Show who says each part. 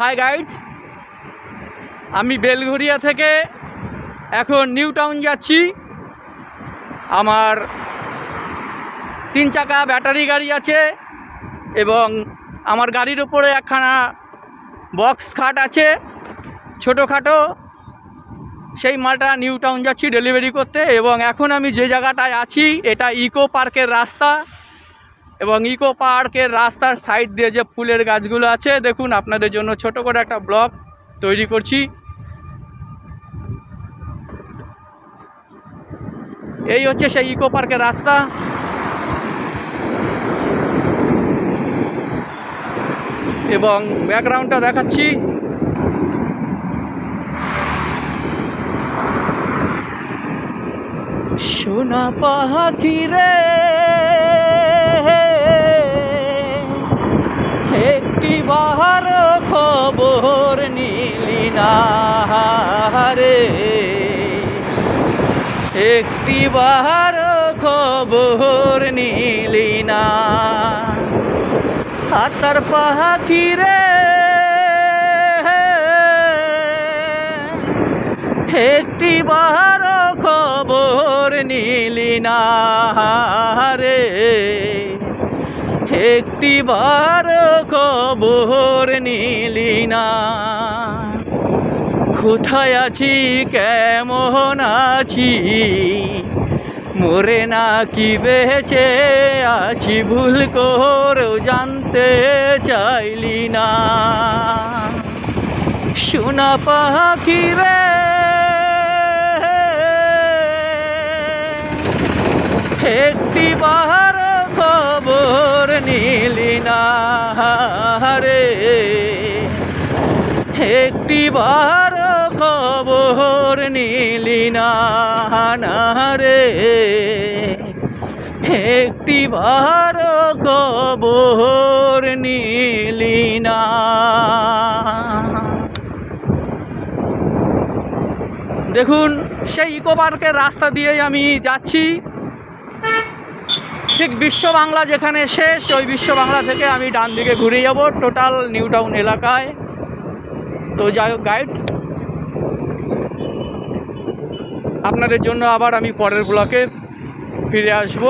Speaker 1: High guides আমি বেলঘরিয়া থেকে এখন নিউ টাউন যাচ্ছি। আমার তিন চাকা ব্যাটারি গাড়ি আছে এবং আমার গাড়ির ওপরে একখানা বক্স খাট আছে ছোটোখাটো সেই মালটা নিউ টাউন যাচ্ছি ডেলিভারি করতে এবং এখন আমি যে জায়গাটায় আছি, এটা ইকো পার্কের রাস্তা। এবং ইকো পার্কের রাস্তার সাইড দিয়ে যে ফুলের গাছগুলো আছে, দেখুন, আপনাদের জন্য ছোট করে একটা ব্লগ তৈরি করছি। এই হচ্ছে সেই ইকো পার্কের রাস্তা। এবং ব্যাকগ্রাউন্ডটা দেখাচ্ছি। সোনা পাখি রে একটি বাহার খবর নিলি না রে একটি বাহার খবর নিলি না। হাতার পাখি রে? একটি বাহার খবর নিলি না রে একটি বার খবর নিলি না। কোথায় আছি, কেমন আছি? মোরে না কি বেঁচে আছি, ভুল করেও জানতে চাইলি না। সোনা পাখি রে। একটি খবর নিলি না রে একটি বার খবর নিলি না রে একটি বার খবর নিলি না। দেখুন, সেই ইকো পার্কের রাস্তা দিয়েই আমি যাচ্ছি। ঠিক বিশ্ব বাংলা যেখানে শেষ, ওই বিশ্ব বাংলা থেকে আমি ডান দিকে ঘুরে যাব, টোটাল নিউ টাউন এলাকায়। তো যাই হোক গাইডস আপনাদের জন্য আবার আমি পরের ব্লকে ফিরে আসব।